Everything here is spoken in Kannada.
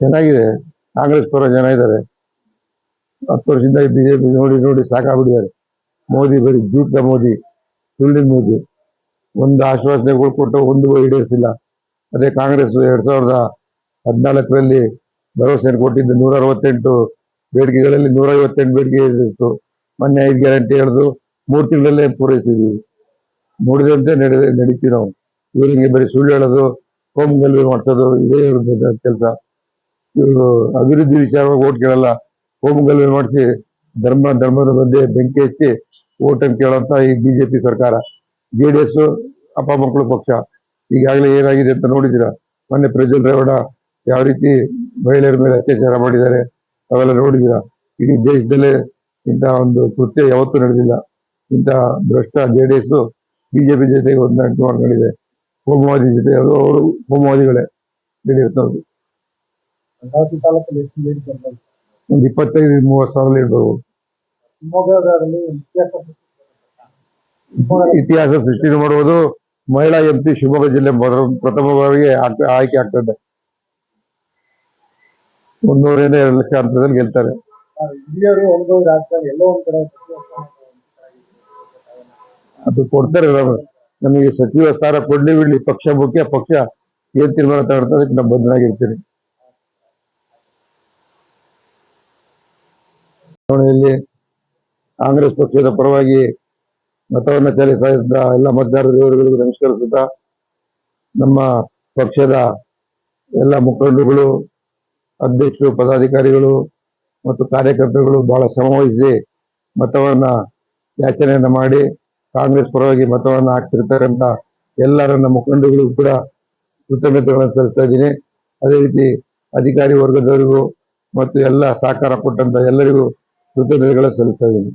ಚೆನ್ನಾಗಿದೆ. ಕಾಂಗ್ರೆಸ್ ಪರ ಜನ ಇದ್ದಾರೆ. ಹತ್ತು ವರ್ಷದಿಂದ ಬಿಜೆಪಿ ನೋಡಿ ನೋಡಿ ಸಾಕಾಗ್ಬಿಟ್ಟಿದ್ದಾರೆ. ಮೋದಿ ಬರೀ ಜೂಟ ಮೋದಿ, ಸುಳ್ಳಿನ ಮೋದಿ. ಒಂದು ಆಶ್ವಾಸನೆಗಳು ಕೊಟ್ಟು ಒಂದು ಈಡೇರಿಸಿಲ್ಲ ಅದೇ ಕಾಂಗ್ರೆಸ್ ಎರಡ್ ಸಾವಿರದ ಹದಿನಾಲ್ಕರಲ್ಲಿ ಭರವಸೆಯನ್ನು ಕೊಟ್ಟಿದ್ದು? ನೂರ ಅರವತ್ತೆಂಟು ಬೇಡಿಕೆಗಳಲ್ಲಿ ನೂರ ಐವತ್ತೆಂಟು ಬೇಡಿಕೆ ಈಡೇರಿಸಿತು ಮೊನ್ನೆ ಐದು ಗ್ಯಾರಂಟಿ ಹೇಳಿದ್ರು. ಮೂರು ತಿಂಗಳಲ್ಲೇ ಪೂರೈಸಿದ್ವಿ. ನೋಡಿದಂತೆ ನಡೆದ ನಡೀತೀವಿ ನಾವು. ಇವರಿಗೆ ಬರೀ ಸುಳ್ಳು ಹೇಳೋದು ಹೋಮ್ ಗಲ್ವಿ ಮಾಡ್ಸೋದು, ಇದೇ ಇವ್ರದ್ದು ಕೆಲಸ. ಇವರು ಅಭಿವೃದ್ಧಿ ವಿಚಾರವಾಗಿ ಓಟ್ ಕೇಳಲ್ಲ. ಹೋಮ್ ಗಲ್ವೆ ಮಾಡಿಸಿ ಧರ್ಮ, ಧರ್ಮದ ಬಗ್ಗೆ ಬೆಂಕಿ ಹಚ್ಚಿ ಓಟ್ ಅಂತ ಕೇಳೋಂತ ಈ ಬಿಜೆಪಿ ಸರ್ಕಾರ. ಜೆ ಡಿ ಎಸ್ ಅಪ್ಪ ಮಕ್ಕಳು ಪಕ್ಷ. ಈಗಾಗಲೇ ಏನಾಗಿದೆ ಅಂತ ನೋಡಿದ್ದೀರಾ? ಮೊನ್ನೆ ಪ್ರಜ್ವಲ್ ರೇವಣ್ಣ ಯಾವ ರೀತಿ ಮಹಿಳೆಯರ ಮೇಲೆ ಅತ್ಯಾಚಾರ ಮಾಡಿದ್ದಾರೆ ಅವೆಲ್ಲ ನೋಡಿದ್ದೀರಾ? ಇಡೀ ದೇಶದಲ್ಲೇ ಇಂತಹ ಒಂದು ಕೃತ್ಯ ಯಾವತ್ತೂ ನಡೆದಿಲ್ಲ. ಇಂತಹ ಭ್ರಷ್ಟ ಜೆ ಡಿ ಎಸ್ ಬಿಜೆಪಿ ಜೊತೆಗೆ ಹೊಂದಾಣಿಕೆ ಮಾಡ್ಕೊಂಡಿದೆ. ಹೋಮವಾದಿ ಜೊತೆ, ಅದು ಅವರು ಹೋಮವಾದಿಗಳೇ. ನಡೆಯುತ್ತೆ ಭದ್ರಾವತಿ ತಾಲೂಕಲ್ಲಿ ಎಷ್ಟು ಲೀಡ್ ಬರ್ಬೋದು? ಸರ್ ಒಂದು ಇಪ್ಪತ್ತೈದು ಮೂವತ್ತು ಸಾವಿರ ಶಿವಮೊಗ್ಗದಲ್ಲಿ ಇತಿಹಾಸ ಇತಿಹಾಸ ಸೃಷ್ಟಿ ಮಾಡುವುದು ಮಹಿಳಾ ಎಂ ಪಿ ಶಿವಮೊಗ್ಗ ಜಿಲ್ಲೆ ಮೊದಲ ಪ್ರಥಮ ಬಾರಿಗೆ ಆಯ್ಕೆ ಆಗ್ತದೆ. ಒಂದೂರಿಂದ ಎರಡು ಲಕ್ಷ ಹಂತದಲ್ಲಿ ಗೆಲ್ತಾರೆ. ಅದು ಕೊಡ್ತಾರೆ ನಮ್ಗೆ. ನಮಗೆ ಸಚಿವ ಸ್ಥಾನ ಕೊಡ್ಲಿ ಬಿಡ್ಲಿ ಪಕ್ಷ ಮುಖ್ಯ ಪಕ್ಷ ಏನ್ ತೀರ್ಮಾನ ತಗೊಳ್ತದೆ ಅದಕ್ಕೆ ನಾವು ಬದ್ಧನಾಗಿರ್ತೀವಿ ಚುನಾವಣೆಯಲ್ಲಿ ಕಾಂಗ್ರೆಸ್ ಪಕ್ಷದ ಪರವಾಗಿ ಮತವನ್ನ ಚಲಿಸಿದ ಎಲ್ಲ ಮತದಾರರಿಗೂ ನಮಸ್ಕರಿಸುತ್ತಾ ನಮ್ಮ ಪಕ್ಷದ ಎಲ್ಲ ಮುಖಂಡರುಗಳು, ಅಧ್ಯಕ್ಷರು, ಪದಾಧಿಕಾರಿಗಳು ಮತ್ತು ಕಾರ್ಯಕರ್ತರುಗಳು ಬಹಳ ಶ್ರಮವಹಿಸಿ ಮತವನ್ನ ಯಾಚನೆಯನ್ನ ಮಾಡಿ ಕಾಂಗ್ರೆಸ್ ಪರವಾಗಿ ಮತವನ್ನ ಹಾಕ್ಸಿರ್ತಕ್ಕಂಥ ಎಲ್ಲರನ್ನ ಮುಖಂಡರುಗಳು ಕೂಡ ಕೃತಜ್ಞತೆಗಳನ್ನು ಸಲ್ಲಿಸ್ತಾ ಇದ್ದೀನಿ. ಅದೇ ರೀತಿ ಅಧಿಕಾರಿ ವರ್ಗದವರಿಗೂ ಮತ್ತು ಎಲ್ಲ ಸಹಕಾರ ಕೊಟ್ಟಂತ ಎಲ್ಲರಿಗೂ ಕೃತಜ್ಞತೆಗಳನ್ನು ಸಲ್ಲಿಸ್ತಾ ಇದ್ದೀನಿ